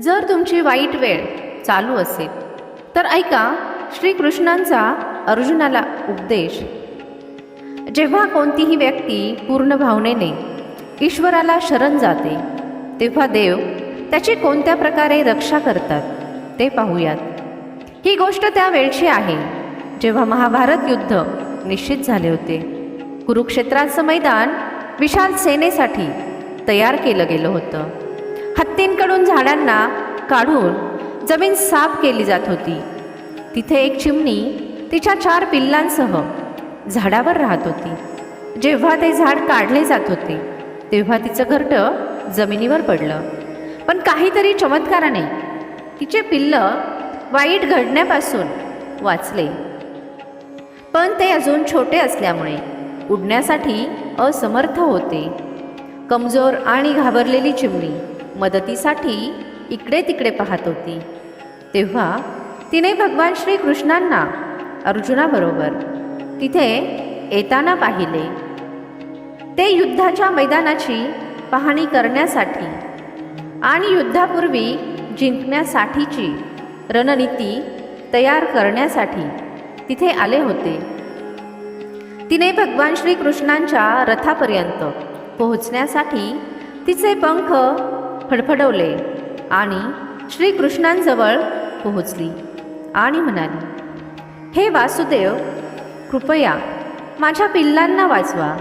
जर तुमची वाईट वेळ चालू असेल तर ऐका श्रीकृष्णांचा अर्जुनाला उपदेश. जेव्हा कोणतीही व्यक्ती पूर्ण भावनेने ईश्वराला शरण जाते तेव्हा देव त्याची कोणत्या प्रकारे रक्षा करतात ते पाहूयात. ही गोष्ट त्या वेळची आहे जेव्हा महाभारत युद्ध निश्चित झाले होते. कुरुक्षेत्राचं मैदान विशाल सेनेसाठी तयार केलं गेलं होतं. हत्तींकडून झाडांना काढून जमीन साफ केली जात होती. तिथे एक चिमणी तिच्या चार पिल्लांसह झाडावर राहत होती. जेव्हा ते झाड काढले जात होते तेव्हा तिचं घरटं जमिनीवर पडलं. पण काहीतरी चमत्काराने तिचे पिल्लं वाईट घडण्यापासून वाचले. पण ते अजून छोटे असल्यामुळे उडण्यासाठी असमर्थ होते. कमजोर आणि घाबरलेली चिमणी मदतीसाठी इकडे तिकडे पाहत होती. तेव्हा तिने भगवान श्रीकृष्णांना अर्जुनाबरोबर तिथे येताना पाहिले. ते युद्धाच्या मैदानाची पाहणी करण्यासाठी आणि युद्धापूर्वी जिंकण्यासाठीची रणनीती तयार करण्यासाठी तिथे आले होते. तिने भगवान श्रीकृष्णांच्या रथापर्यंत पोहोचण्यासाठी तिचे पंख फडफडवले आणि श्रीकृष्णांजवळ पोहोचली आणि म्हणाली हे वासुदेव कृपया माझ्या पिल्लांना वाचवा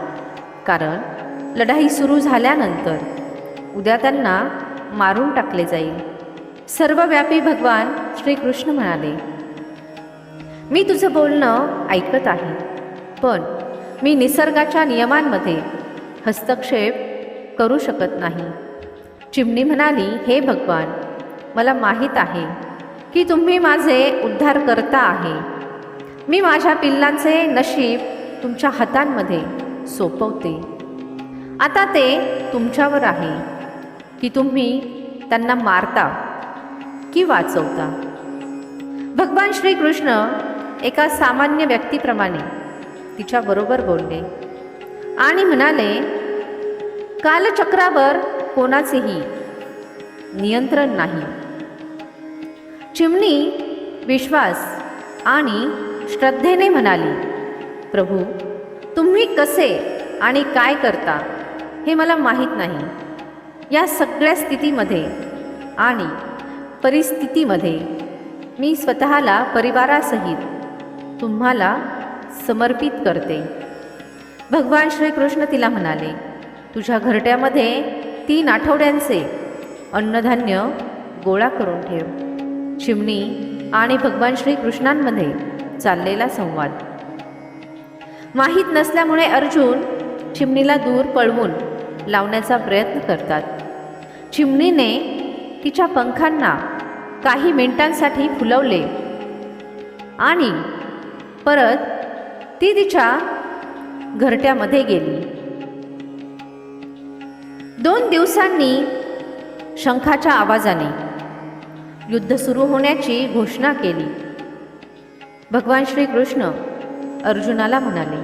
कारण लढाई सुरू झाल्यानंतर उद्या त्यांना मारून टाकले जाईल. सर्वव्यापी भगवान श्रीकृष्ण म्हणाले मी तुझं बोलणं ऐकत आहे पण मी निसर्गाच्या नियमांमध्ये हस्तक्षेप करू शकत नाही. चिमणी म्हणाली हे भगवान मला माहीत आहे की तुम्ही माझे उद्धार करता आहे. मी माझ्या पिल्लांचे नशीब तुमच्या हातांमध्ये सोपवते. आता ते तुमच्यावर आहे की तुम्ही त्यांना मारता की वाचवता. भगवान श्रीकृष्ण एका सामान्य व्यक्तीप्रमाणे तिच्याबरोबर बोलले आणि म्हणाले कालचक्रावर कोणाचेही नियंत्रण नाही. चिमणी विश्वास आणि श्रद्धेने म्हणाली प्रभू तुम्ही कसे आणि काय करता हे मला माहीत नाही. या सगळ्या स्थितीमध्ये आणि परिस्थितीमध्ये मी स्वतःला परिवारासहित तुम्हाला समर्पित करते. भगवान श्रीकृष्ण तिला म्हणाले तुझ्या घरट्यामध्ये तीन आठवड्यांचे अन्नधान्य गोळा करून ठेव. चिमणी आणि भगवान श्रीकृष्णांमध्ये चाललेला संवाद. माहीत नसल्यामुळे अर्जुन चिमणीला दूर पळवून लावण्याचा प्रयत्न करतात. चिमणीने तिच्या पंखांना काही मिनिटांसाठी फुलवले आणि परत ती तिच्या घरट्यामध्ये गेली. दोन दिवसांनी शंखाच्या आवाजाने युद्ध सुरू होण्याची घोषणा केली. भगवान श्रीकृष्ण अर्जुनाला म्हणाले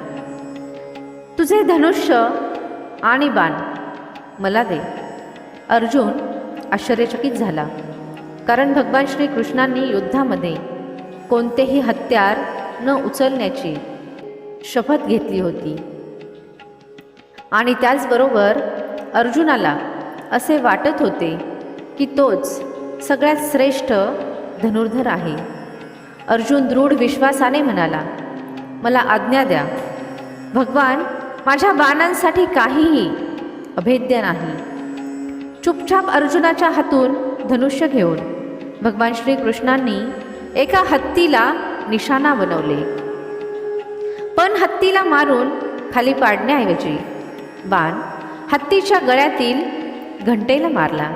तुझे धनुष्य आणि बाण मला दे. अर्जुन आश्चर्यचकित झाला कारण भगवान श्रीकृष्णांनी युद्धामध्ये कोणतेही हत्यार न उचलण्याची शपथ घेतली होती. आणि त्याचबरोबर अर्जुनाला असे वाटत होते की तोच सगळ्यात श्रेष्ठ धनुर्धर आहे. अर्जुन दृढ विश्वासाने म्हणाला मला आज्ञा द्या. भगवान माझ्या बाणांसाठी काहीही अभेद्य नाही. चुपचाप अर्जुनाच्या हातून धनुष्य घेऊन भगवान श्रीकृष्णांनी एका हत्तीला निशाणा बनवले. पण हत्तीला मारून खाली पाडण्याऐवजी बाण हत्तीच्या गळ्यातील घंटेला मारला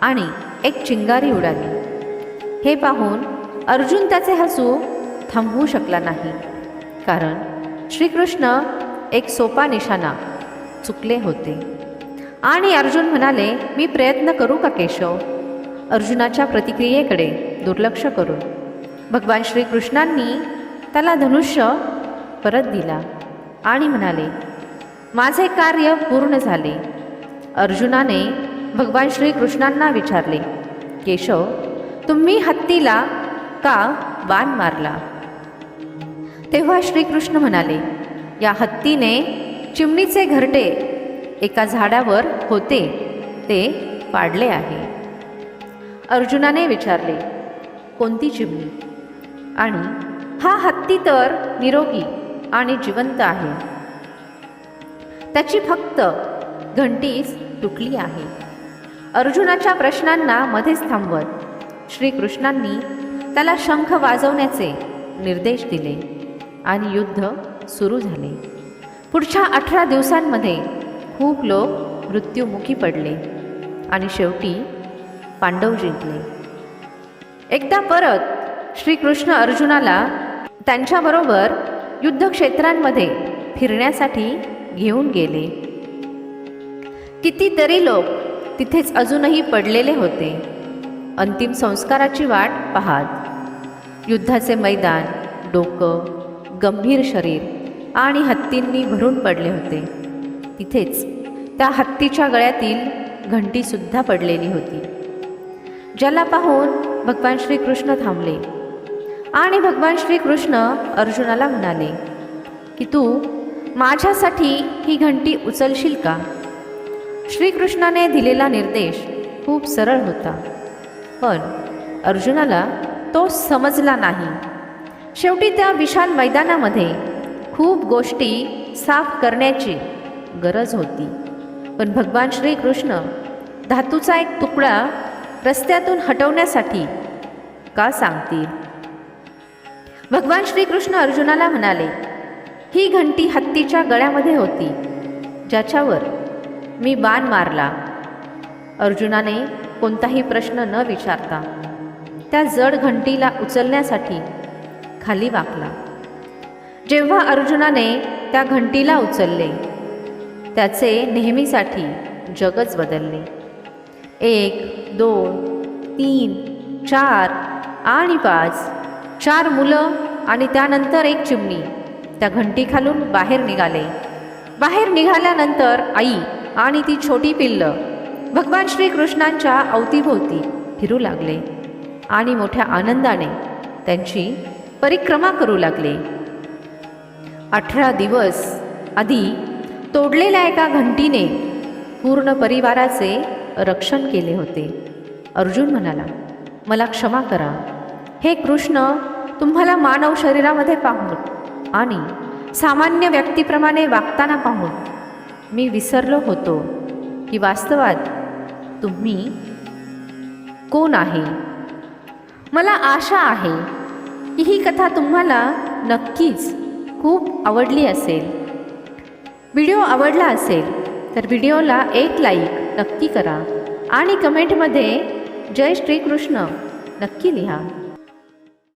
आणि एक चिंगारी उडाली. हे पाहून अर्जुन त्याचे हसू थांबवू शकला नाही कारण श्रीकृष्ण एक सोपा निशाणा चुकले होते. आणि अर्जुन म्हणाले मी प्रयत्न करू का केशव अर्जुनाच्या प्रतिक्रियेकडे दुर्लक्ष करून. भगवान श्रीकृष्णांनी त्याला धनुष्य परत दिला आणि म्हणाले माझे कार्य पूर्ण झाले. अर्जुनाने भगवान श्रीकृष्णांना विचारले केशव तुम्ही हत्तीला का बाण मारला? तेव्हा श्रीकृष्ण म्हणाले या हत्तीने चिमणीचे घरटे एका झाडावर होते ते पाडले आहे. अर्जुनाने विचारले कोणती चिमणी? आणि हा हत्ती तर निरोगी आणि जिवंत आहे. त्याची फक्त घंटीच तुटली आहे. अर्जुनाच्या प्रश्नांना मध्येच थांबवत श्रीकृष्णांनी त्याला शंख वाजवण्याचे निर्देश दिले आणि युद्ध सुरू झाले. पुढच्या अठरा दिवसांमध्ये खूप लोक मृत्युमुखी पडले आणि शेवटी पांडव जिंकले. एकदा परत श्रीकृष्ण अर्जुनाला त्यांच्याबरोबर युद्धक्षेत्रांमध्ये फिरण्यासाठी घेऊन गेले. कितीतरी लोक तिथेच अजूनही पडलेले होते. अंतिम संस्काराची वाट पाहात. युद्धाचे मैदान डोकं गंभीर शरीर आणि हत्तींनी भरून पडले होते. तिथेच त्या हत्तीच्या गळ्यातील घंटीसुद्धा पडलेली होती. ज्याला पाहून भगवान श्रीकृष्ण थांबले. आणि भगवान श्रीकृष्ण अर्जुनाला म्हणाले की तू माझ्यासाठी ही घंटी उचलशील का? श्रीकृष्णाने दिलेला निर्देश खूप सरळ होता. पण अर्जुनाला तो समजला नाही. शेवटी त्या विशाल मैदानामध्ये खूप गोष्टी साफ करण्याची गरज होती. पण भगवान श्रीकृष्ण धातूचा एक तुकडा रस्त्यातून हटवण्यासाठी का सांगतील? भगवान श्रीकृष्ण अर्जुनाला म्हणाले ही घंटी हत्तीच्या गळ्यामध्ये होती ज्याच्यावर मी बाण मारला. अर्जुनाने कोणताही प्रश्न न विचारता त्या जड घंटीला उचलण्यासाठी खाली वाकला. जेव्हा अर्जुनाने त्या घंटीला उचलले त्याचे नेहमीसाठी जगच बदलले. एक दोन तीन चार आणि पाच चार मुलं आणि त्यानंतर एक चिमणी. त्या घंटीखालून बाहेर निघाले. बाहेर निघाल्यानंतर आई आणि ती छोटी पिल्लं भगवान श्रीकृष्णांच्या अवतीभोवती फिरू लागले आणि मोठ्या आनंदाने त्यांची परिक्रमा करू लागले. अठरा दिवस आधी तोडलेल्या एका घंटीने पूर्ण परिवाराचे रक्षण केले होते. अर्जुन म्हणाला मला क्षमा करा. हे कृष्ण तुम्हाला मानव शरीरामध्ये पाहून आणि सामान्य व्यक्तीप्रमाणे वागताना पाहून मी विसरलो होतो की वास्तवात तुम्ही कोण आहे? मला आशा आहे की ही कथा तुम्हाला नक्कीच खूप आवडली असेल. व्हिडिओ आवडला असेल तर व्हिडिओला एक लाईक नक्की करा आणि कमेंटमध्ये जय श्रीकृष्ण नक्की लिहा.